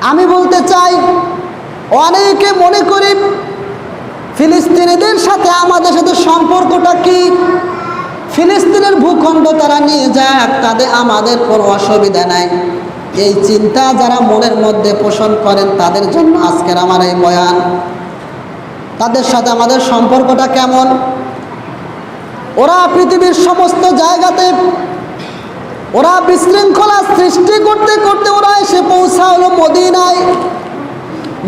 আমি বলতে চাই, অনেকে মনে করি ফিলিস্তিনিদের সাথে আমাদের সাথে সম্পর্কটা কি? ফিলিস্তিনের ভূখণ্ড তারা নিয়ে যাক, তাদের আমাদের কোনো অসুবিধা নাই। এই চিন্তা যারা মনের মধ্যে পোষণ করেন, তাদের জন্য আজকের আমার এই বয়ান। তাদের সাথে আমাদের সম্পর্কটা কেমন? ওরা পৃথিবীর সমস্ত জায়গাতে ওরা বিশৃঙ্খলা সৃষ্টি করতে করতে ওরা এসে পৌঁছালো মদিনায়।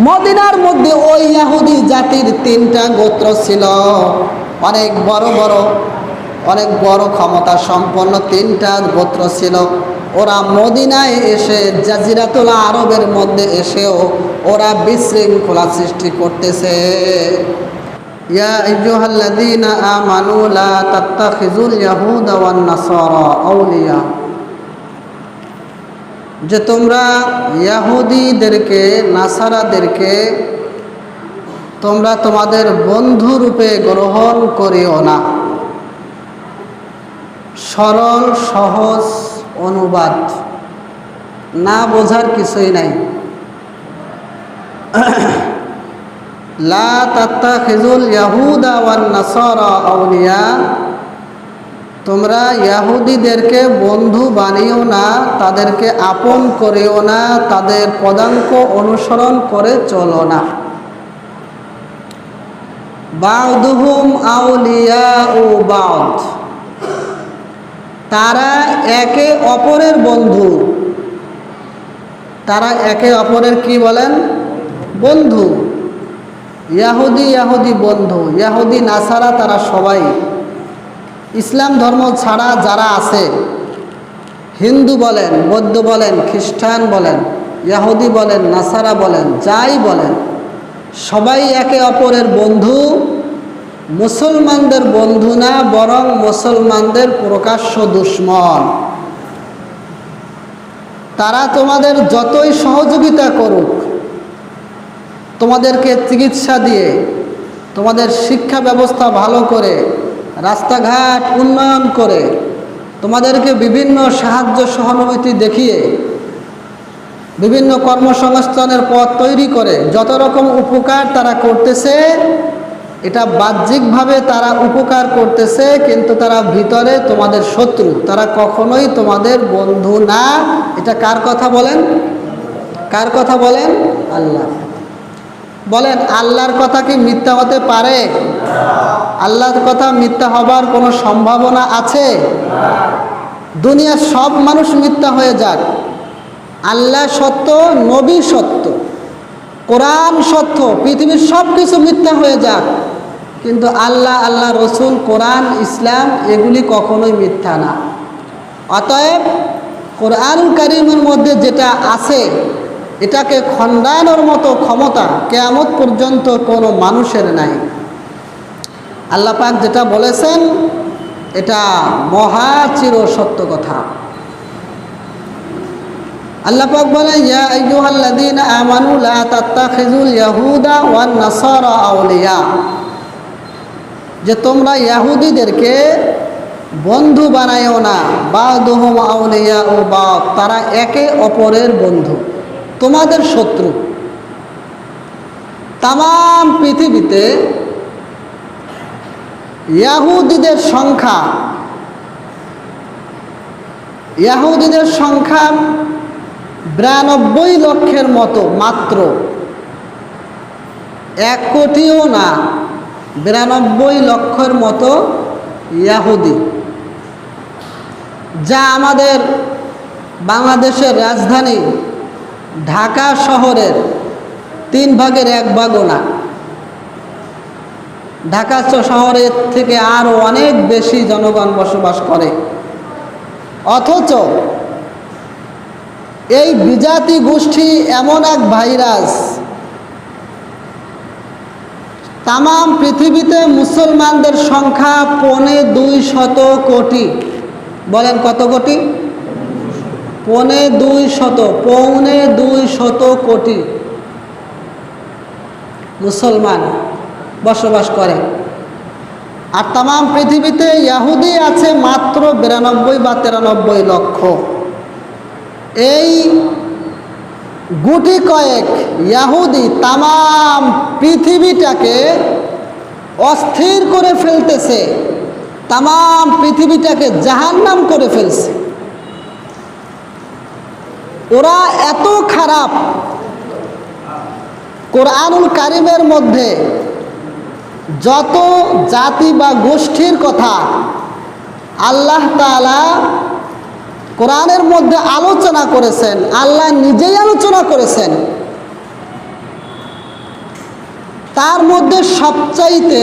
মদিনার মধ্যে ওই ইয়াহুদি জাতির তিনটা গোত্র ছিল। অনেক বড় বড়, অনেক বড় ক্ষমতা সম্পন্ন তিনটা গোত্র ছিল। ওরা মদিনায় এসে, জাজিরাতুল আরবের মধ্যে এসেও ওরা বিশৃঙ্খলা সৃষ্টি করতেছে। ইয়া আইয়ুহাল্লাযীনা আমানু ইয়াহুদা ওয়ান নাসারা আউলিয়া। যে তোমরা ইয়াহুদিদেরকে, নাসারাদেরকে তোমরা তোমাদের বন্ধু রূপে গ্রহণ করিও না। সরল, সহজ অনুবাদ। না বোঝার কিছুই নাই। লা তাত্তা খেজুল ইয়াহুদা ওয়ান নাসারা আউলিয়া। তোমরা ইয়াহুদিদেরকে বন্ধু বানিও না, তাদেরকে আপন করেও না, তাদের পদাঙ্ক অনুসরণ করে চলো না। আউলিয়া বাউদ। তারা একে অপরের বন্ধু। তারা একে অপরের কি বলেন? বন্ধু। ইয়াহুদি ইয়াহুদি বন্ধু। ইয়াহুদি নাসারা তারা সবাই। ইসলাম ধর্ম ছাড়া যারা আছে, হিন্দু বলেন, বৌদ্ধ বলেন, খ্রিস্টান বলেন, ইয়াহুদি বলেন, নাসারা বলেন, যাই বলেন, সবাই একে অপরের বন্ধু, মুসলমানদের বন্ধু না, বরং মুসলমানদের প্রকাশ্য দুশ্মন। তারা তোমাদের যতই সহযোগিতা করুক, তোমাদেরকে চিকিৎসা দিয়ে, তোমাদের শিক্ষা ব্যবস্থা ভালো করে রাস্তাঘাট উন্নয়ন করে তোমাদেরকে বিভিন্ন সাহায্য সহানুভূতি দেখিয়ে বিভিন্ন কর্মসংস্থানের পথ তৈরি করে যত রকম উপকার তারা করতেছে, এটা বাহ্যিকভাবে তারা উপকার করতেছে, কিন্তু তারা ভিতরে তোমাদের শত্রু। তারা কখনোই তোমাদের বন্ধু না। এটা কার কথা বলেন? কার কথা বলেন? আল্লাহ। বলেন, আল্লাহর কথা কি মিথ্যা হতে পারে? আল্লাহর কথা মিথ্যা হবার কোনো সম্ভাবনা আছে? দুনিয়ার সব মানুষ মিথ্যা হয়ে যাক। আল্লাহ সত্য, নবী সত্য, কোরআন সত্য, পৃথিবীর সব কিছু মিথ্যা হয়ে যাক। কিন্তু আল্লাহ আল্লাহ রসুল, কোরআন, ইসলাম এগুলি কখনোই মিথ্যা না। অতএব কোরআন কারিমের মধ্যে যেটা আছে, এটাকে খণ্ডানোর মতো ক্ষমতা কেয়ামত পর্যন্ত কোনো মানুষের নাই। আল্লাহ পাক যেটা বলেছেন, এটা মহা চির সত্য কথা। আল্লাহ পাক বলেন, ইয়া আইয়ুহাল্লাযীনা আমানু লা তাত্তাখিযুল ইয়াহুদা ওয়ান নাসারা আউলিয়া। যে তোমরা ইয়াহুদিদেরকে বন্ধু বানায়ও না, বাদুহুম আউলিয়া ও বা তারা একে অপরের বন্ধু, তোমাদের শত্রু। তাম পৃথিবীতে ইয়াহুদিদের সংখ্যা। ইয়াহুদিদের সংখ্যা বিরানব্বই লক্ষের মতো মাত্র। এক কোটিও না, বিরানব্বই লক্ষের মতো ইয়াহুদি। যা আমাদের বাংলাদেশের রাজধানী ঢাকা শহরের তিন ভাগের এক ভাগও না। ঢাকা শহরের থেকে আরও অনেক বেশি জনগণ বসবাস করে। অথচ এই বিজাতি গোষ্ঠী এমন এক ভাইরাস। তাম পৃথিবীতে মুসলমানদের সংখ্যা পৌনে দুই শত কোটি। বলেন কত কোটি? পৌনে দুই শত, পৌনে দুই শত কোটি মুসলমান। বসবাস করে। আর তাম পৃথিবীতে ইয়াহুদি আছে মাত্র বিরানব্বই বা তিরানব্বই লক্ষ। এই গুটি কয়েক ইয়াহুদি তাম পৃথিবীটাকে অস্থির করে ফেলতেছে। তাম পৃথিবীটাকে জাহান্নাম করে ফেলছে। ওরা এত খারাপ কোরআনুল কারিমের মধ্যে যত জাতি বা গোষ্ঠীর কথা আল্লাহ তাআলা কোরআনের মধ্যে আলোচনা করেছেন, আল্লাহ নিজেই আলোচনা করেছেন, তার মধ্যে সবচাইতে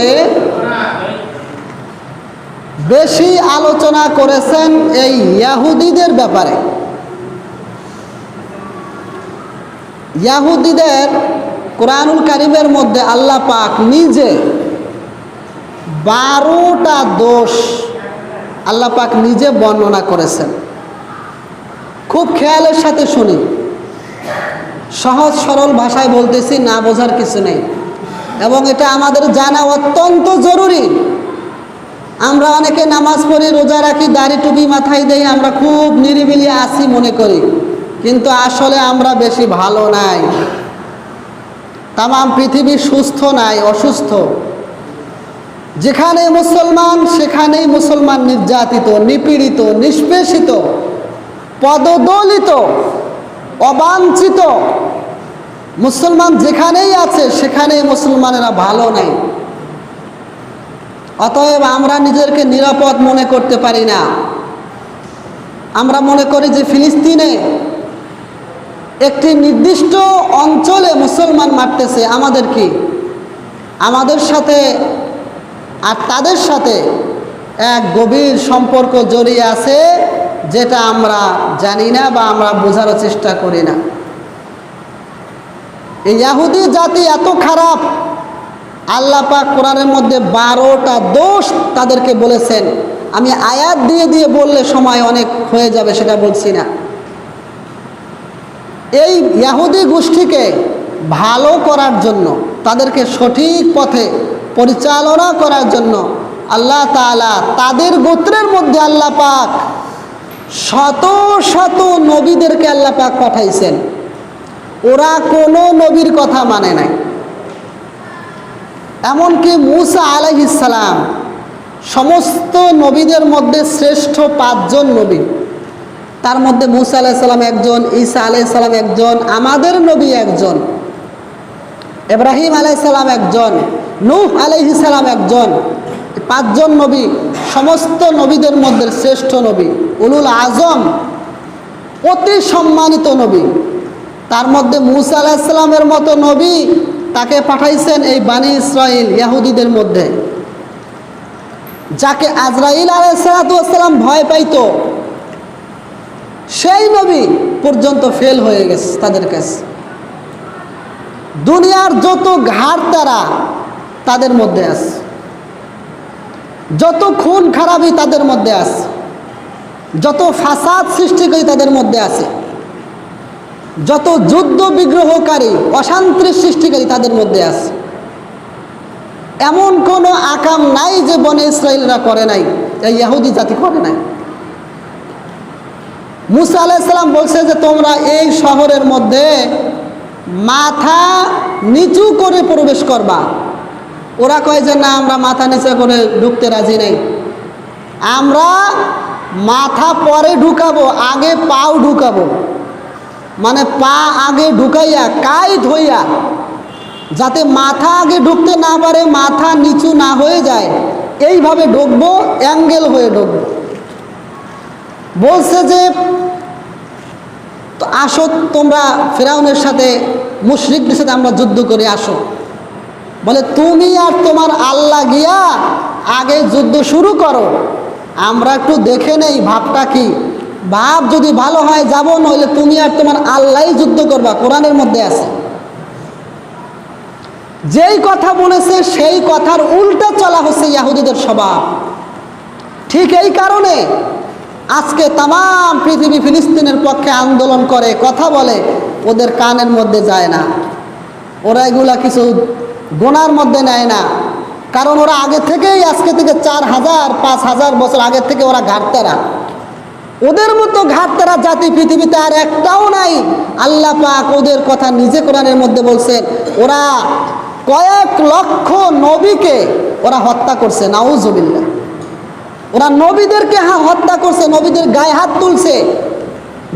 বেশি আলোচনা করেছেন এই ইয়াহুদিদের ব্যাপারে। ইয়াহুদিদের কোরআনুল কারিমের মধ্যে আল্লাহ পাক নিজে বারোটা দোষ আল্লাহ পাক নিজে বর্ণনা করেছেন। খুব খেয়ালের সাথে শুনি। সহজ সরল ভাষায় বলতেছি, না বোঝার কিছু নেই। এবং এটা আমাদের জানা অত্যন্ত জরুরি। আমরা অনেকে নামাজ পড়ি, রোজা রাখি, দাড়ি টুপি মাথায় দেই, আমরা খুব নিরিবিলি আসি মনে করি। কিন্তু আসলে আমরা বেশি ভালো নাই। তাম পৃথিবী সুস্থ নাই, অসুস্থ। যেখানে মুসলমান, সেখানেই মুসলমান নির্যাতিত, নিপীড়িত, নিষ্পেষিত, পদদলিত, অবাঞ্ছিত। মুসলমান যেখানেই আছে, সেখানেই মুসলমানেরা ভালো নেই। অতএব আমরা নিজেদেরকে নিরাপদ মনে করতে পারি না। আমরা মনে করি যে ফিলিস্তিনে একটি নির্দিষ্ট অঞ্চলে মুসলমান মারতেছে, আমাদের কি? আমাদের সাথে আর তাদের সাথে এক গভীর সম্পর্ক জড়িয়ে আছে যেটা আমরা জানি না বা আমরা বোঝারও চেষ্টা করি না। এই ইয়াহুদি জাতি এত খারাপ, আল্লাহ পাক কোরআনের মধ্যে বারোটা দোষ তাদেরকে বলেছেন। আমি আয়াত দিয়ে দিয়ে বললে সময় অনেক হয়ে যাবে সেটা বলছি না। এই ইয়াহুদি গোষ্ঠীকে ভালো করার জন্য তাদেরকে সঠিক পথে পরিচালনা করার জন্য আল্লাহ তাআলা তাদের গোত্রের মধ্যে আল্লাহ পাক শত শত নবীদেরকে আল্লাহ পাক পাঠাইছেন। ওরা কোনো নবীর কথা মানে নাই। এমনকি মুসা আলাইহিসালাম সমস্ত নবীদের মধ্যে শ্রেষ্ঠ পাঁচজন নবী। তার মধ্যে মুসা আলাইসাল্লাম একজন, ঈসা আলাইসাল্লাম একজন, আমাদের নবী একজন, ইব্রাহিম আলাইসাল্লাম একজন। নূহ আলাইহিসাল্লাম একজন, পাঁচজন নবী, সমস্ত নবীদের মধ্যে শ্রেষ্ঠ নবী, উলুল আজম, অতি সম্মানিত নবী। তার মধ্যে মুসা আলাহিসাল্লামের মতো নবী তাকে পাঠাইছেন এই বানী ইসরাইল ইয়াহুদিদের মধ্যে। যাকে আজরাইল আলাইসালাম ভয় পাইতো, সেই নবী পর্যন্ত ফেল হয়ে গেছে তাদের কাছে। দুনিয়ার যত ঘাট তারা তাদের মধ্যে আছে। যত খুন খারাপই তাদের মধ্যে আছে। যত ফাসাদ সৃষ্টিকারী তাদের মধ্যে আছে। যত যুদ্ধ বিগ্রহকারী অশান্তির সৃষ্টিকারী তাদের মধ্যে আছে। এমন কোনো আকাম নাই যে বনে ইসরায়েলরা করে নাই ইয়াহুদি জাতি করে নাই। মুসা আলাইসাল্লাম বলছে যে, তোমরা এই শহরের মধ্যে মাথা নিচু করে প্রবেশ করবা। ওরা কয় যে, না, আমরা মাথা নিচে করে ঢুকতে রাজি নেই। আমরা মাথা পরে ঢুকাবো, আগে পাও ঢুকাবো। মানে পা আগে ঢুকাইয়া কাইট ধইয়া, যাতে মাথা আগে ঢুকতে না পারে, মাথা নিচু না হয়ে যায়, এইভাবে ঢুকবো, অ্যাঙ্গেল হয়ে ঢুকবো। বলছে যে আসো, তোমরা ফেরাউনের সাথে, মুশরিকদের সাথে আমরা যুদ্ধ করে আসো। বলে, তুমি আর তোমার আল্লাহ গিয়া আগে যুদ্ধ শুরু করো। আমরা একটু দেখে নেই ভাবটা কি। ভাব যদি ভালো হয় যাব, নইলে তুমি আর তোমার আল্লাহ যুদ্ধ করবা। কোরআনের মধ্যে আছে। যেই কথা বলেছে, সেই কথার উল্টা চলা হচ্ছে ইয়াহুদিদের স্বভাব। ঠিক এই কারণে আজকে তাম পৃথিবী ফিলিস্তিনের পক্ষে আন্দোলন করে, কথা বলে, ওদের কানের মধ্যে যায় না। ওরা এগুলা কিছু গোনার মধ্যে নেয় না। কারণ ওরা আগে থেকেই, আজকে থেকে চার হাজার, পাঁচ হাজার বছর আগে থেকে ওরা ঘাটতারা। ওদের মতো ঘাটতারা জাতি পৃথিবীতে আর একটাও নাই। আল্লাহ পাক ওদের কথা নিজে কোরআনের মধ্যে বলছেন, ওরা কয়েক লক্ষ নবীকে ওরা হত্যা করছে, নাউজুবিল্লাহ। ওরা নবীদেরকে হত্যা করছে, নবীদের গায়ে হাত তুলছে।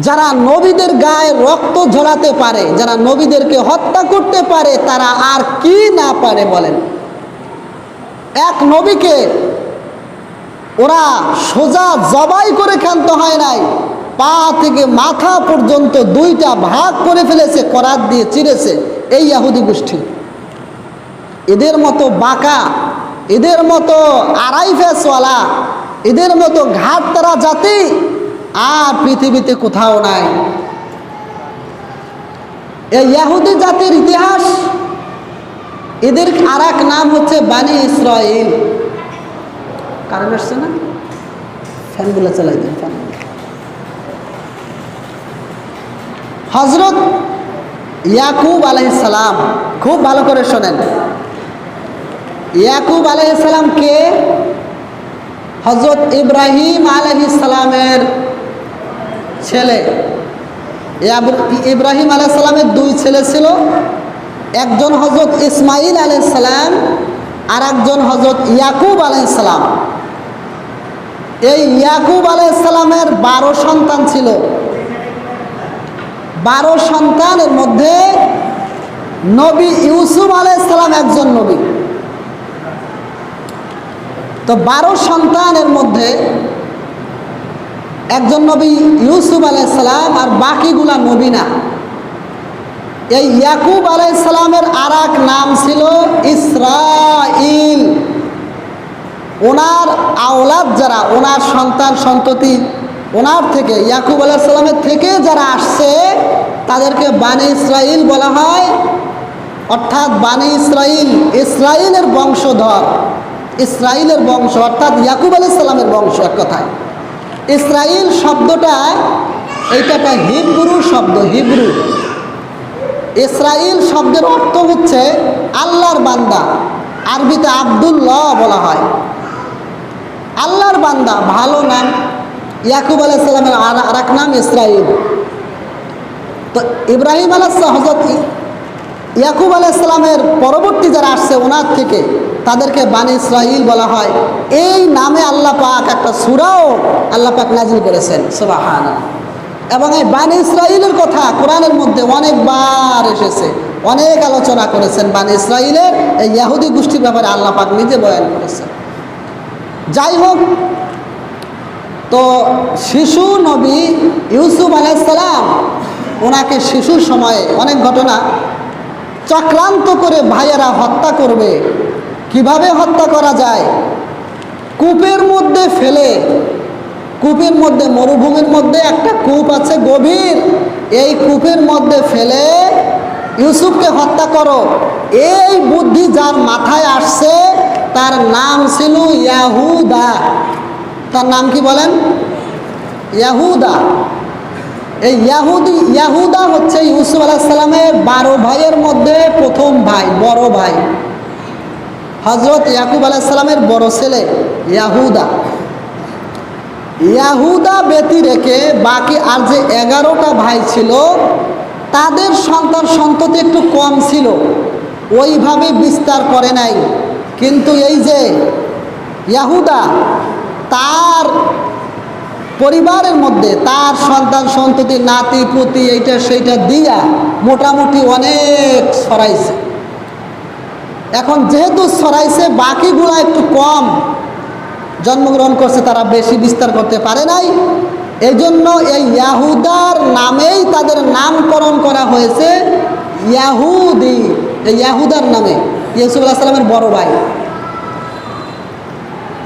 যারা নবীদের গায়ে রক্ত ঝরাতে পারে, যারা নবীদেরকে হত্যা করতে পারে, তারা আর কি না পারে বলেন? এক নবীকে ওরা সোজা জবাই করে ক্ষান্ত হয় নাই, পা থেকে মাথা পর্যন্ত দুইটা ভাগ করে ফেলেছে, করাত দিয়ে চিরেছে এই ইয়াহুদি গোষ্ঠী। এদের মতো বাঁকা, এদের মতো আড়াই ফেসওয়ালা, এদের মতো ঘাট তারা জাতি আর পৃথিবীতে কোথাও নাই। এই ইয়াহুদি জাতির ইতিহাস, এদের আর নাম হচ্ছে বানি ইসরায়েল কারণ আসছে না? ফ্যানগুলো চালাই দিন, ফ্যান। হজরত ইয়াকুব আলাইসালাম খুব ভালো করে শোনেন। ইয়াকুব আলাইসালাম কে? হজরত ইব্রাহিম আলাইসালামের ছেলে। ইব্রাহিম আলাইসালামের দুই ছেলে ছিল। একজন হজরত ইসমাইল আলাইসালাম আর একজন হজরত ইয়াকুব আলাইসালাম এই ইয়াকুব আলাইসালামের বারো সন্তান ছিল। বারো সন্তানের মধ্যে নবী ইউসুফ আলাইসালাম একজন নবী। তো বারো সন্তানের মধ্যে একজন নবী ইউসুফ আলাইসালাম আর বাকিগুলা নবী না। এই ইয়াকুব আলাইসালামের আর এক নাম ছিল ইসরাইল ওনার আওলাদ যারা, ওনার সন্তান সন্ততি, ওনার থেকে, ইয়াকুব আলাইসালামের থেকে যারা আসছে, তাদেরকে বানি ইসরাইল বলা হয়। অর্থাৎ বানি ইসরাইল ইসরাইলের বংশধর। ইসরাইলের বংশ, অর্থাৎ ইয়াকুব আলাইসাল্লামের বংশ এক কথায়। ইসরাইল শব্দটা এইটা একটা হিব্রু শব্দ, হিব্রু। ইসরাইল শব্দের অর্থ হচ্ছে আল্লাহর বান্দা, আরবিতে আব্দুল্লাহ বলা হয়। আল্লাহর বান্দা, ভালো নাম। ইয়াকুব আলাইসাল্লামের আর আর এক নাম ইসরায়েল তো ইব্রাহিম আলাহ হজরত ইয়াকুব আলাইসাল্লামের পরবর্তী যারা আসছে ওনার থেকে, তাদেরকে বানি ইসরাইল বলা হয়। এই নামে আল্লাহ পাক একটা সুরাও আল্লাহ পাক নাজিল করেছেন সুবাহান এবং এই বানি ইসরাইলের কথা কোরআনের মধ্যে অনেকবার এসেছে, অনেক আলোচনা করেছেন বানি ইসরাইলের এই ইয়াহুদি গোষ্ঠীর ব্যাপারে আল্লাহ পাক নিজে বয়ান করেছেন। যাই হোক, তো শিশু নবী ইউসুফ আলাইসালাম ওনাকে শিশুর সময়ে অনেক ঘটনা চক্রান্ত করে ভাইয়েরা হত্যা করবে। কীভাবে হত্যা করা যায়? কূপের মধ্যে ফেলে। কূপের মধ্যে, মরুভূমির মধ্যে একটা কূপ আছে গভীর। এই কূপের মধ্যে ফেলে ইউসুফকে হত্যা করো। এই বুদ্ধি যার মাথায় আসছে, তার নাম ছিল ইয়াহুদা। তার নাম কি বলেন? ইয়াহুদা। এই ইয়াহুদি, ইয়াহুদা হচ্ছে ইউসুফ আলাহিসাল্লামের বারো ভাইয়ের মধ্যে প্রথম ভাই, বড় ভাই। হজরত ইয়াকুব আলাহিসাল্লামের বড় ছেলে, ইয়াহুদা। ইয়াহুদা ব্যতি রেখে বাকি আর যে এগারোটা ভাই ছিল, তাদের সন্তান সন্ততি একটু কম ছিল। ওইভাবে বিস্তার করে নাই। কিন্তু এই যে ইয়াহুদা, তার পরিবারের মধ্যে তার সন্তান, সন্ততি, নাতি, পুতি, এইটা, সেইটা দিয়া মোটামুটি অনেক ছড়াইছে। এখন যেহেতু ছড়াইছে, বাকিগুলা একটু কম জন্মগ্রহণ করছে, তারা বেশি বিস্তার করতে পারে নাই। এই জন্য এই ইয়াহুদার নামেই তাদের নামকরণ করা হয়েছে ইয়াহুদি। এই ইয়াহুদার নামে ইউসুফ সাল্লামের বড় ভাই।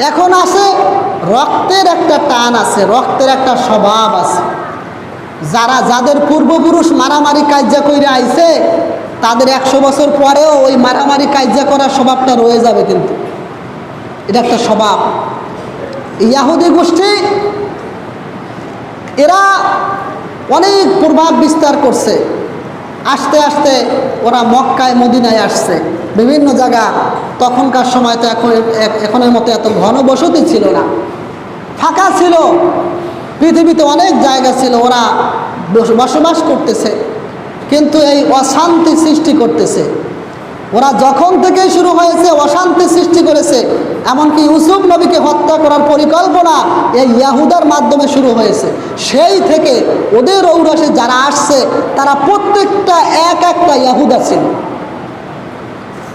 এখন আছে রক্তের একটা টান আছে, রক্তের একটা স্বভাব আছে। যারা, যাদের পূর্বপুরুষ মারামারি কার্যা করে আইছে, তাদের একশো বছর পরেও ওই মারামারি কার্যা করার স্বভাবটা রয়ে যাবে কিন্তু। এটা একটা স্বভাব। ইয়াহুদি গোষ্ঠী, এরা অনেক প্রভাব বিস্তার করছে। আস্তে আস্তে ওরা মক্কায়, মদিনায় আসছে। বিভিন্ন জায়গা তখনকার সময় তো এখন এখনের মতো এত ঘনবসতি ছিল না। ফাঁকা ছিল। পৃথিবীতে অনেক জায়গা ছিল, ওরা বস- বসবাস করতেছে। কিন্তু এই অশান্তি সৃষ্টি করতেছে। ওরা যখন থেকে শুরু হয়েছে, অশান্তি সৃষ্টি করেছে। এমনকি ইউসুফ নবীকে হত্যা করার পরিকল্পনা এই ইয়াহুদার মাধ্যমে শুরু হয়েছে। সেই থেকে ওদের ঔরসে যারা আসছে, তারা প্রত্যেকটা এক একটা ইয়াহুদা ছিল।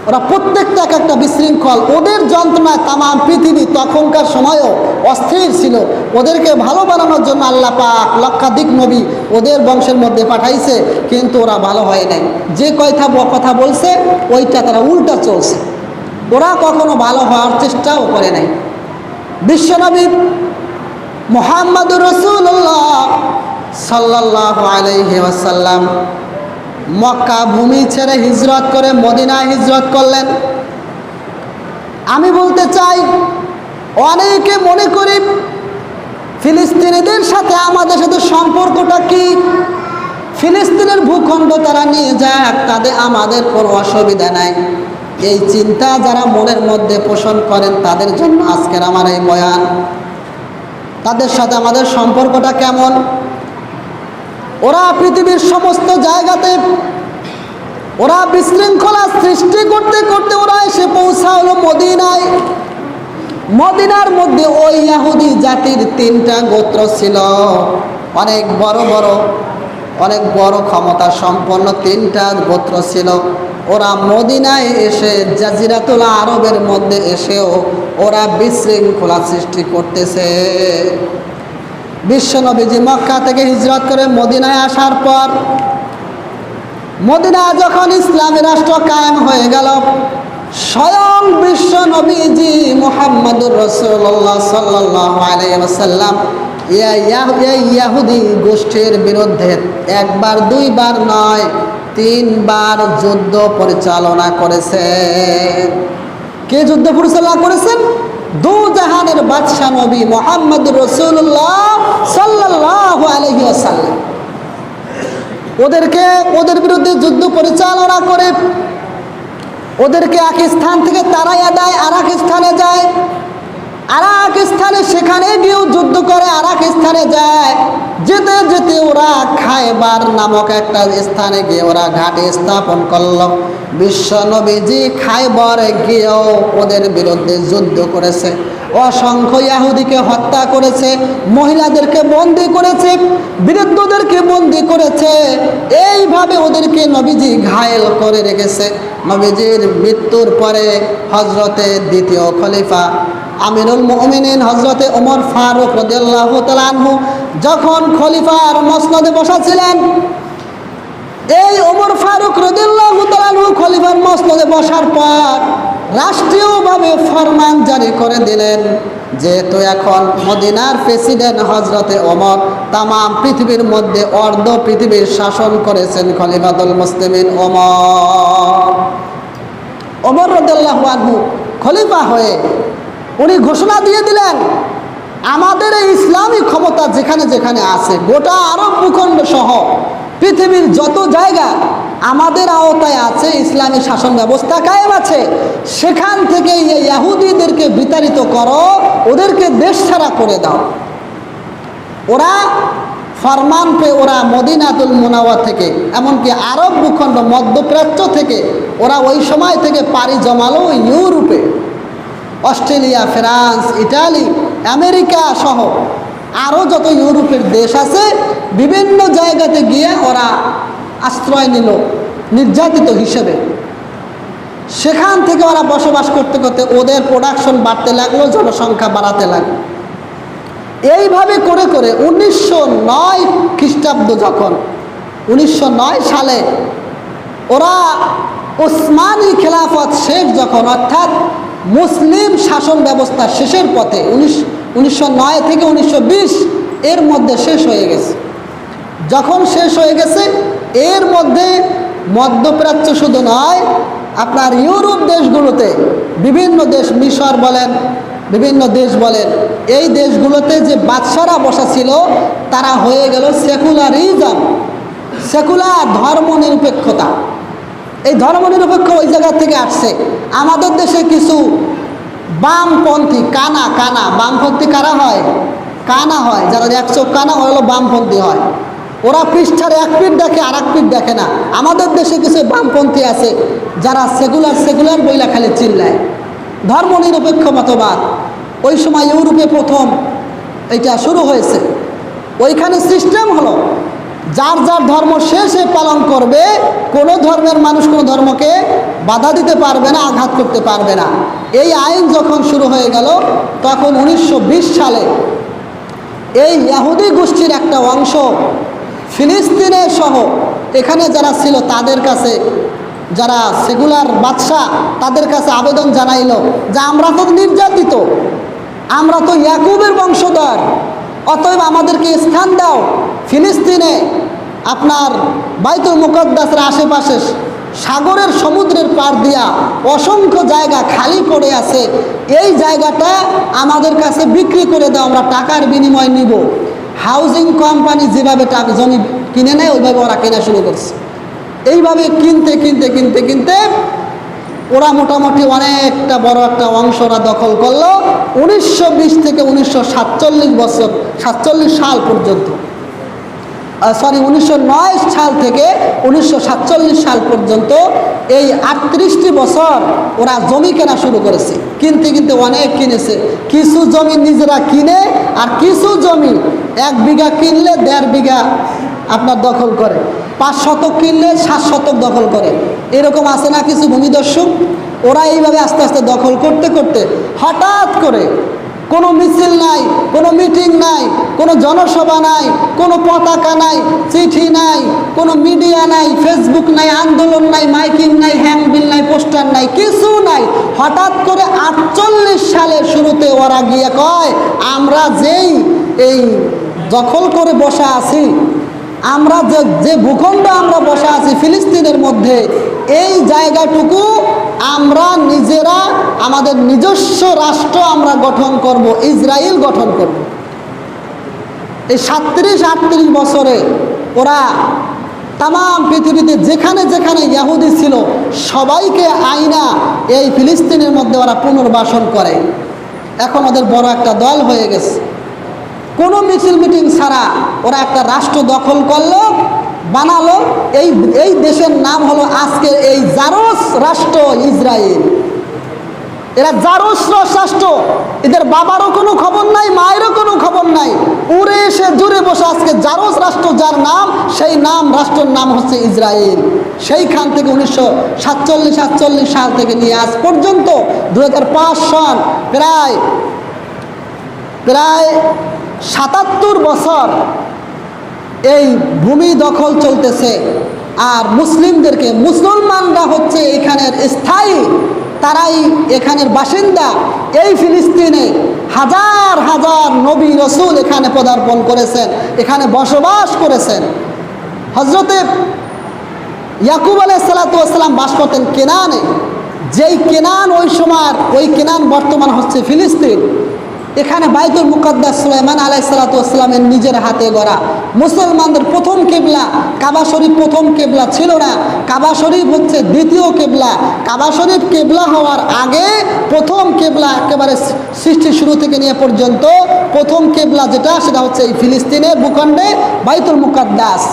ওরা প্রত্যেকটা এক একটা বিশৃঙ্খল। ওদের যন্ত্রণায় তামাম পৃথিবী তখনকার সময়ও অস্থির ছিল। ওদেরকে ভালো বানানোর জন্য আল্লাহ পাক লক্ষাধিক নবী ওদের বংশের মধ্যে পাঠাইছে, কিন্তু ওরা ভালো হয় নাই। যে কয়টা কথা বলছে, ওইটা তারা উল্টা চলছে। ওরা কখনো ভালো হওয়ার চেষ্টাও করে নাই। বিশ্বনবী মোহাম্মদুর রসুল্লাহ সাল্লাহ আলাইহি মক্কা ভূমি ছেড়ে হিজরত করে মদিনায় হিজরত করলেন। আমি বলতে চাই, অনেকে মনে করি ফিলিস্তিনিদের সাথে আমাদের সাথে সম্পর্কটা কি? ফিলিস্তিনের ভূখণ্ড তারা নিয়ে যাক, তাদের আমাদের কোনো অসুবিধা নাই। এই চিন্তা যারা মনের মধ্যে পোষণ করেন, তাদের জন্য আজকের আমার এই বয়ান। তাদের সাথে আমাদের সম্পর্কটা কেমন? ওরা পৃথিবীর সমস্ত জায়গাতে ওরা বিশৃঙ্খলা সৃষ্টি করতে করতে ওরা এসে পৌঁছালো মদিনায়। মদিনার মধ্যে ওই ইয়াহুদি জাতির তিনটা গোত্র ছিল। অনেক বড় বড়, অনেক বড় ক্ষমতা সম্পন্ন তিনটা গোত্র ছিল। ওরা মদিনায় এসে, জাজিরাতুল আরবের মধ্যে এসেও ওরা বিশৃঙ্খলা সৃষ্টি করতেছে। বিশ্বনবীজি মক্কা থেকে হিজরত করে মদিনায় আসার পর মদিনা যখন ইসলামী রাষ্ট্র কায়েম হয়ে গেল, স্বয়ং বিশ্ব নবীজি মোহাম্মদুর রসুল্লাহ সাল্লাহ আলাইসাল্লাম ইয়াহুদি গোষ্ঠীর বিরুদ্ধে একবার, দুইবার নয়, তিনবার যুদ্ধ পরিচালনা করেছেন। কে যুদ্ধ পরিচালনা করেছেন? দু জাহানের বাদশাহ নবী মোহাম্মদ রসুল্লাহ সাল্লাহ আলহিয়াল্লাম ওদেরকে, ওদের বিরুদ্ধে যুদ্ধ পরিচালনা করে, ওদেরকে এক স্থান থেকে তারাইয়া দেয় আর এক স্থানে যায় আর এক স্থানে সেখানে গিয়েও স্থানে যায়। যেতে যেতে ওরা খায়বার নামক একটা স্থানে গিয়ে ওরা ঘাটে স্থাপন করল, বিশ্ব নবীজি খায়বরে গিয়েও ওদের বিরুদ্ধে যুদ্ধ করেছে। অসংখ্য ইয়াহুদিকে হত্যা করেছে, মহিলাদেরকে বন্দি করেছে, বৃদ্ধদেরকে বন্দি করেছে। এইভাবে ওদেরকে নবীজি ঘায়েল করে রেখেছে। নবীজির মৃত্যুর পরে হজরতের দ্বিতীয় খলিফা আমিরুল মুমিনিন হজরতে ওমর ফারুক রদিয়াল্লাহ তালানহু যখন খলিফার মসনদে বসাছিলেন, এই ওমর ফারুক রদিয়াল্লাহ তালানহু খলিফার মসনদে বসার পর রাষ্ট্রীয়ভাবে ফরমান জারি করে দিলেন যেহেতু এখন মদিনার প্রেসিডেন্ট হজরতে ওমর তাম পৃথিবীর মধ্যে অর্ধ পৃথিবীর শাসন করেছেন খলিফাতুল মুসলিমিন ওমর। ওমর রদাল্লাহ আনহু খলিফা হয়ে উনি ঘোষণা দিয়ে দিলেন, আমাদের এই ইসলামী ক্ষমতা যেখানে যেখানে আছে, গোটা আরব ভূখণ্ড সহ পৃথিবীর যত জায়গা আমাদের আওতায় আছে, ইসলামী শাসন ব্যবস্থা কায়েম আছে, সেখান থেকে ইয়াহুদিদেরকে বিতাড়িত করো, ওদেরকে দেশ ছাড়া করে দাও। ওরা ফরমান পেয়ে ওরা মদিনাতুল মুনাওয়া থেকে, এমনকি আরব ভূখণ্ড মধ্যপ্রাচ্য থেকে, ওরা ওই সময় থেকে পাড়ি জমালো ইউরোপে। অস্ট্রেলিয়া, ফ্রান্স, ইটালি, আমেরিকা সহ আরও যত ইউরোপের দেশ আছে, বিভিন্ন জায়গাতে গিয়ে ওরা আশ্রয় নিল নির্যাতিত হিসেবে। সেখান থেকে ওরা বসবাস করতে করতে ওদের প্রোডাকশন বাড়তে লাগল, জনসংখ্যা বাড়াতে লাগল। এইভাবে করে করে উনিশশো নয় খ্রিস্টাব্দ যখন, উনিশশো নয় সালে ওরা ওসমানী খেলাফত শেখ যখন, অর্থাৎ মুসলিম শাসন ব্যবস্থা শেষের পথে উনিশ, উনিশশো থেকে উনিশশো বিশ এর মধ্যে শেষ হয়ে গেছে। যখন শেষ হয়ে গেছে, এর মধ্যে মধ্যপ্রাচ্য শুধু নয়, আপনার ইউরোপ দেশগুলোতে বিভিন্ন দেশ মিশর বলেন, বিভিন্ন দেশ বলেন, এই দেশগুলোতে যে বাদশারা বসা ছিল, তারা হয়ে গেল সেকুলারিজম, সেকুলার ধর্ম নিরপেক্ষতা এই ধর্ম নিরপেক্ষ ওই জায়গা থেকে আসছে। আমাদের দেশে কিছু বামপন্থী, কানা কানা, বামপন্থী কারা হয়? কানা হয়, যারা এক চোখ কানা ওরা হলো বামপন্থী হয়। ওরা পৃষ্ঠার এক পিঠ দেখে আর এক পিঠ দেখে না। আমাদের দেশে কিছু বামপন্থী আছে, যারা সেকুলার সেকুলার বইলা খালি চিল্লায়। ধর্ম নিরপেক্ষ মতবাদ। ওই সময় ইউরোপে প্রথম এটা শুরু হয়েছে। ওইখানে সিস্টেম হলো যার যার ধর্ম সে সে পালন করবে, কোনো ধর্মের মানুষ কোনো ধর্মকে বাধা দিতে পারবে না, আঘাত করতে পারবে না। এই আইন যখন শুরু হয়ে গেল, তখন উনিশশো বিশ সালে এই ইয়াহুদি গোষ্ঠীর একটা অংশ ফিলিস্তিনের সহ এখানে যারা ছিল তাদের কাছে, যারা সেগুলার বাদশাহ তাদের কাছে আবেদন জানাইল যে আমরা তো নির্যাতিত, আমরা তো ইয়াকুবের বংশধর, অতএব আমাদেরকে স্থান দাও ফিলিস্তিনে আপনার বাইতুল মুকদ্দাসের আশেপাশে সাগরের সমুদ্রের পার দিয়া অসংখ্য জায়গা খালি পড়ে আছে, এই জায়গাটা আমাদের কাছে বিক্রি করে দাও, আমরা টাকার বিনিময় নিব। হাউজিং কোম্পানি যেভাবে টাকা জমি কিনে নেয়, ওইভাবে ওরা কেনা শুরু করছে। এইভাবে কিনতে কিনতে কিনতে কিনতে ওরা মোটামুটি অনেকটা বড় একটা অংশ ওরা দখল করল। উনিশশো বিশ থেকে উনিশশো সাতচল্লিশ বছর, সাতচল্লিশ সাল পর্যন্ত। সরি উনিশশো নয় সাল থেকে উনিশশো সাতচল্লিশ সাল পর্যন্ত এই আটত্রিশটি বছর ওরা জমি কেনা শুরু করেছে। কিনতে কিনতে অনেক কিনেছে। কিছু জমি নিজেরা কিনে আর কিছু জমি এক বিঘা কিনলে দেড় বিঘা আপনার দখল করে। পাঁচ শতক কিনলে সাত শতক দখল করে। এরকম আছে না কিছু ভূমিদস্যু ওরা এইভাবে আস্তে আস্তে দখল করতে করতে হঠাৎ করে কোনো মিছিল নাই, কোনো মিটিং নাই, কোনো জনসভা নাই, কোনো পতাকা নাই, চিঠি নাই, কোনো মিডিয়া নাই, ফেসবুক নাই, আন্দোলন নাই, মাইকিং নাই হ্যাংবিল নাই, পোস্টার নাই, কিছু নাই। হঠাৎ করে আটচল্লিশ সালের শুরুতে ওরা গিয়ে কয়, আমরা যেই, এই দখল করে বসা আছি, আমরা যে যে ভূখণ্ড আমরা বসে আছি ফিলিস্তিনের মধ্যে, এই জায়গাটুকু আমরা নিজেরা আমাদের নিজস্ব রাষ্ট্র আমরা গঠন করব, ইসরায়েল গঠন করব। এই সাতত্রিশ, আটত্রিশ বছরে ওরা তাম পৃথিবীতে যেখানে যেখানে ইয়াহুদি ছিল, সবাইকে আইনা এই ফিলিস্তিনের মধ্যে ওরা পুনর্বাসন করে। এখন ওদের বড় একটা দল হয়ে গেছে। কোনো মিছিল মিটিং ছাড়া ওরা একটা রাষ্ট্র দখল করল বানালো। এই এই দেশের নাম হলো আজকের এই জারস রাষ্ট্র ইসরায়েল। এরা জারস রাষ্ট্র। এদের বাবারও কোনো খবর নাই, মায়েরও কোনো খবর নাই। উড়ে এসে জুড়ে বসে আজকে জারস রাষ্ট্র, যার নাম, সেই নাম, রাষ্ট্রের নাম হচ্ছে ইসরায়েল। সেইখান থেকে উনিশশো সাতচল্লিশ সাতচল্লিশ সাল থেকে নিয়ে আজ পর্যন্ত দু সন প্রায় প্রায় সাতাত্তর বছর এই ভূমি দখল চলতেছে। আর মুসলিমদেরকে মুসলমানরা হচ্ছে এখানের স্থায়ী। তারাই এখানের বাসিন্দা। এই ফিলিস্তিনে হাজার হাজার নবী রসুল এখানে পদার্পণ করেছেন, এখানে বসবাস করেছেন। হজরতে ইয়াকুব আলাইসালাতাম বাস করতেন কেনানে। যেই কেনান ওই সময় ওই কেনান বর্তমান হচ্ছে ফিলিস্তিন। এখানে বাইতুল মুকদ্দাস সুলাইমান আলাই সালাতামের নিজের হাতে গড়া। মুসলমানদের প্রথম কেবলা, কাবা শরীফ প্রথম কেবলা ছিল না। কাবা শরীফ হচ্ছে দ্বিতীয় কেবলা। কাবা শরীফ কেবলা হওয়ার আগে প্রথম কেবলা একেবারে সৃষ্টি শুরু থেকে নিয়ে পর্যন্ত প্রথম কেবলা যেটা, সেটা হচ্ছে এই ফিলিস্তিনের ভূখণ্ডে বাইতুল মুকদ্দাস।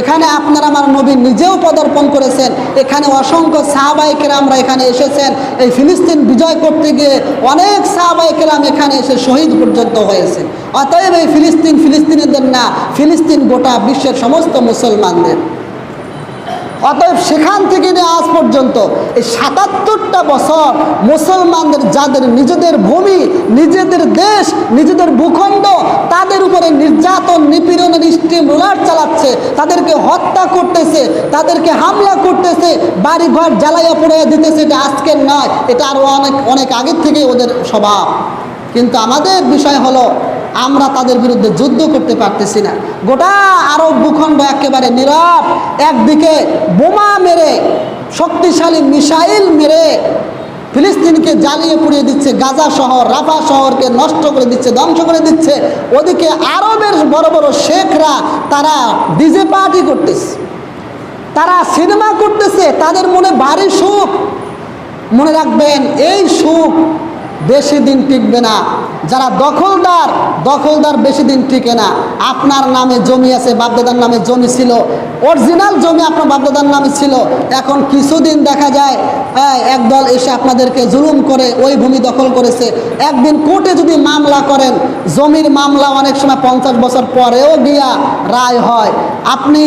এখানে আপনারা আমার নবী নিজেও পদার্পণ করেছেন। এখানে অসংখ্য সাহাবাই কেরামরা এখানে এসেছেন। এই ফিলিস্তিন বিজয় করতে গিয়ে অনেক সাহাবাই কেরাম এখানে এসে শহীদ পর্যন্ত হয়েছে। অতএব এই ফিলিস্তিন ফিলিস্তিনিদের না, ফিলিস্তিন গোটা বিশ্বের সমস্ত মুসলমানদের। অতএব সেখান থেকে নিয়ে আজ পর্যন্ত এই সাতাত্তরটা বছর মুসলমানদের, যাদের নিজেদের ভূমি, নিজেদের দেশ, নিজেদের ভূখণ্ড, তাদের উপরে নির্যাতন নিপীড়নের স্টিম রোলার চালাচ্ছে, তাদেরকে হত্যা করতেছে, তাদেরকে হামলা করতেছে, বাড়িঘর জ্বালাইয়া পড়াইয়া দিতেছে, এটা আজকের নয়, এটা আরও অনেক অনেক আগের থেকেই ওদের স্বভাব। কিন্তু আমাদের বিষয় হলো, আমরা তাদের বিরুদ্ধে যুদ্ধ করতে পারতেছি না। গোটা আরব ভূখণ্ড একেবারে নীরব, একদিকে বোমা মেরে, শক্তিশালী মিসাইল মেরে ফিলিস্তিনকে জ্বালিয়ে পুড়িয়ে দিচ্ছে গাজা শহর, রাফা শহরকে নষ্ট করে দিচ্ছে, ধ্বংস করে দিচ্ছে। ওদিকে আরবের বড় বড় শেখরা, তারা ডিজে পার্টি করতেছে। তারা সিনেমা করতেছে, তাদের মনে ভারী সুখ। মনে রাখবেন, এই সুখ বেশি দিন টিকবে না। যারা দখলদার দখলদার বেশি দিন টিকে না। আপনার নামে জমি আছে, বাপদাদার নামে জমি ছিল, অরিজিনাল জমি আপনার বাপদাদার নামে ছিল। এখন কিছুদিন দেখা যায় একদল এসে আপনাদেরকে জুলুম করে, ওই ভূমি দখল করেছে। একদিন কোর্টে যদি মামলা করেন, জমির মামলা অনেক সময় পঞ্চাশ বছর পরেও গিয়া রায় হয়। আপনি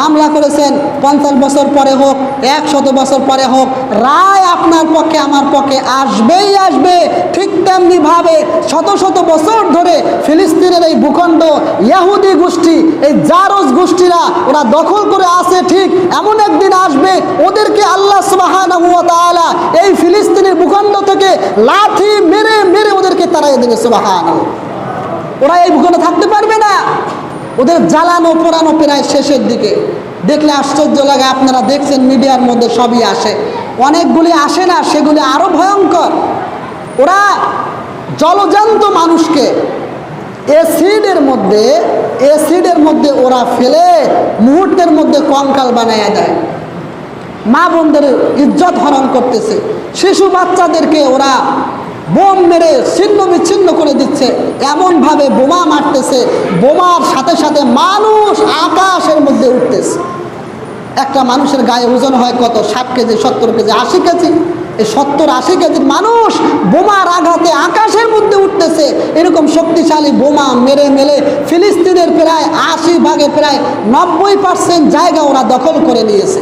মামলা করেছেন পঞ্চাশ বছর পরে হোক, একশত বছর পরে হোক, রায় আপনার পক্ষে, আমার পক্ষে আসবেই আসবে। ঠিক তেমনি ভাবে শত শত বছর ধরে ফিলিস্তিনের এই ভূখণ্ড, ইয়াহুদি গোষ্ঠী, এই জারজ গোষ্ঠীরা ওরা দখল করে আছে ঠিক এমন একদিন আসবে, ওদেরকে আল্লাহ সুবহানাহু ওয়া তাআলা এই ফিলিস্তিনের ভূখণ্ড থেকে লাথি মেরে মেরে ওদেরকে তাড়াই দেবে, সুবহানাল্লাহ। ওরা এই ভূখণ্ডে থাকতে পারবে না। ওদের জ্বালানো, পোড়ানো প্রায় শেষের দিকে। দেখলে আশ্চর্য লাগে, আপনারা দেখছেন মিডিয়ার মধ্যে সবই আসে। অনেকগুলি আসে না, সেগুলি আরও ভয়ঙ্কর। ওরা জলজান্ত মানুষকে অ্যাসিডের মধ্যে অ্যাসিডের মধ্যে ওরা ফেলে মুহূর্তের মধ্যে কঙ্কাল বানাইয়া দেয়। মা বোনদের ইজ্জত হরণ করতেছে। শিশু বাচ্চাদেরকে ওরা বোম মেরে ছিন্ন বিচ্ছিন্ন করে দিচ্ছে। এমনভাবে বোমা মারতেছে। বোমার সাথে সাথে মানুষ আকাশের মধ্যে উঠতেছে। একটা মানুষের গায়ে ওজন হয় কত? ষাট কেজি, সত্তর কেজি, আশি কেজি। এই সত্তর, আশি কেজির মানুষ বোমার আঘাতে আকাশের মধ্যে উঠতেছে। এরকম শক্তিশালী বোমা মেরে মেরে ফিলিস্তিনের প্রায় আশি ভাগে প্রায় নব্বই পার্সেন্ট জায়গা ওরা দখল করে নিয়েছে।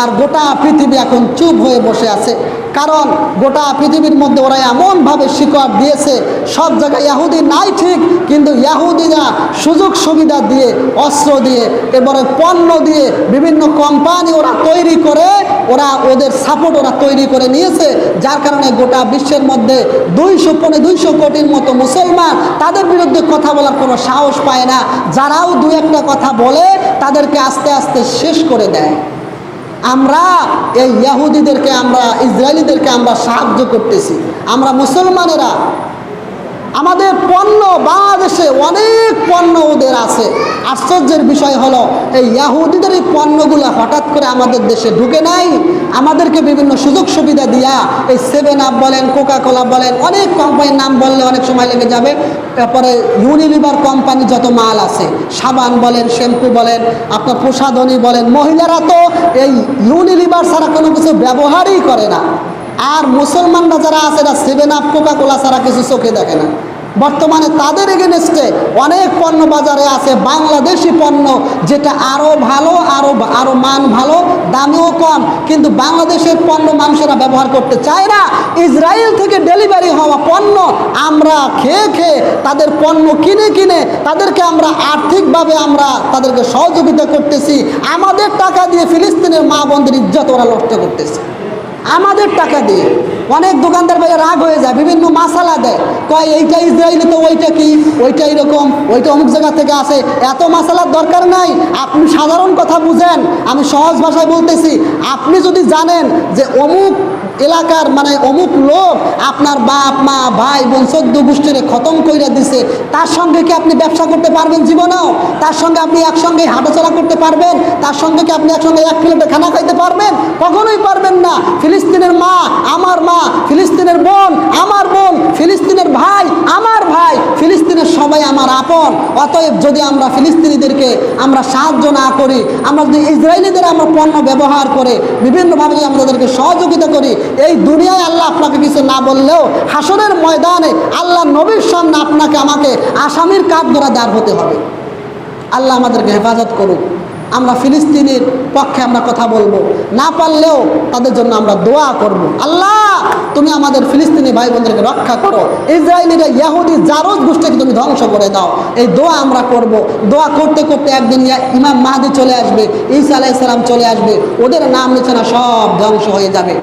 আর গোটা পৃথিবী এখন চুপ হয়ে বসে আছে। কারণ গোটা পৃথিবীর মধ্যে ওরা এমনভাবে শিকড় দিয়েছে, সব জায়গায় ইয়াহুদি নাই ঠিক, কিন্তু ইয়াহুদিরা সুযোগ সুবিধা দিয়ে, অস্ত্র দিয়ে, এবারে পণ্য দিয়ে বিভিন্ন কোম্পানি ওরা তৈরি করে, ওরা ওদের সাপোর্ট ওরা তৈরি করে নিয়েছে, যার কারণে গোটা বিশ্বের মধ্যে দুইশো পনে দুইশো কোটির মতো মুসলমান তাদের বিরুদ্ধে কথা বলার কোনো সাহস পায় না। যারাও দু একটা কথা বলে, তাদেরকে আস্তে আস্তে শেষ করে দেয়। আমরা এই ইয়াহুদিদেরকে আমরা ইসরায়েলিদেরকে আমরা সাহায্য করতেছি। আমরা মুসলমানেরা আমাদের পণ্য বাংলাদেশে অনেক পণ্য ওদের আছে। আশ্চর্যের বিষয় হলো, এই ইয়াহুদিদের এই পণ্যগুলো হঠাৎ করে আমাদের দেশে ঢুকে নাই। আমাদেরকে বিভিন্ন সুযোগ সুবিধা দিয়া এই সেভেন আপ বলেন কোকা কোলা বলেন, অনেক কোম্পানির নাম বললে অনেক সময় লেগে যাবে। তারপরে ইউনিলিভার কোম্পানি যত মাল আছে, সাবান বলেন শ্যাম্পু বলেন, আপনার প্রসাধনী বলেন, মহিলারা তো এই ইউনিলিভার ছাড়া কোনো কিছু ব্যবহারই করে না। আর মুসলমানরা যারা আছে, এরা সেভেন আপ কোকা কোলা ছাড়া কিছু চোখে দেখে না। বর্তমানে তাদের এগেনস্টে অনেক পণ্য বাজারে আছে, বাংলাদেশি পণ্য, যেটা আরও ভালো আরও আরও মান ভালো, দামেও কম। কিন্তু বাংলাদেশের পণ্য মানুষেরা ব্যবহার করতে চায় না। ইসরায়েল থেকে ডেলিভারি হওয়া পণ্য আমরা খেয়ে খেয়ে তাদের পণ্য কিনে কিনে তাদেরকে আমরা আর্থিকভাবে আমরা তাদেরকে সহযোগিতা করতেছি। আমাদের টাকা দিয়ে ফিলিস্তিনের মা বোনদের ইজ্জত ওরা লড়তে করতেছে। আমাদের টাকা দিয়ে। অনেক দোকানদার ভাইয়া রাগ হয়ে যায়, বিভিন্ন মাসালা দেয়। কয়, এইটা ইসরায়েলি তো ওইটা কি? ওইটা এরকম, ওইটা অমুক জায়গা থেকে আসে। এত মাসালার দরকার নাই। আপনি সাধারণ কথা বুঝেন। আমি সহজ ভাষায় বলতেছি, আপনি যদি জানেন যে অমুক এলাকার মানে অমুক লোক আপনার বাপ, মা, ভাই, বোন, চোদ্দ গোষ্ঠীরে খতম কইরা দিছে, তার সঙ্গে কি আপনি ব্যবসা করতে পারবেন জীবনেও? তার সঙ্গে আপনি একসঙ্গে হাঁটাচলা করতে পারবেন? তার সঙ্গে কি আপনি একসঙ্গে এক প্লেটে খানা খাইতে পারবেন? কখনোই পারবেন না। ফিলিস্তিনের মা, আমার মা, ফিলিস্তিনের বোন, আমার বোন, ফিলিস্তিনের ভাই, আমার ভাই, ফিলিস্তিনের সবাই আমার আপন। অতএব যদি আমরা ফিলিস্তিনিদেরকে আমরা সাহায্য না করি, আমরা যদি ইসরায়েলিদের আমরা পণ্য ব্যবহার করে, বিভিন্নভাবে আমরা তাদেরকে সহযোগিতা করি এই দুনিয়ায় আল্লাহ আপনাকে কিছু না বললেও হাসনের ময়দানে আল্লাহ নবীর সামনে আপনাকে আমাকে আসামির কাঠ ধরা দাঁড় হতে হবে। আল্লাহ আমাদেরকে হেফাজত করুক। আমরা ফিলিস্তিনের পক্ষে আমরা কথা বলব। না পারলেও তাদের জন্য আমরা দোয়া করব। আল্লাহ, তুমি আমাদের ফিলিস্তিনি ভাই বোনদেরকে রক্ষা করো। ইসরায়েলিরা ইয়াহুদি জারজ গোষ্ঠীকে তুমি ধ্বংস করে দাও। এই দোয়া আমরা করব। দোয়া করতে করতে একদিন ইমাম মাহাদি চলে আসবে, ঈসা আলাইসালাম চলে আসবে। ওদের নাম নিচে সব ধ্বংস হয়ে যাবে।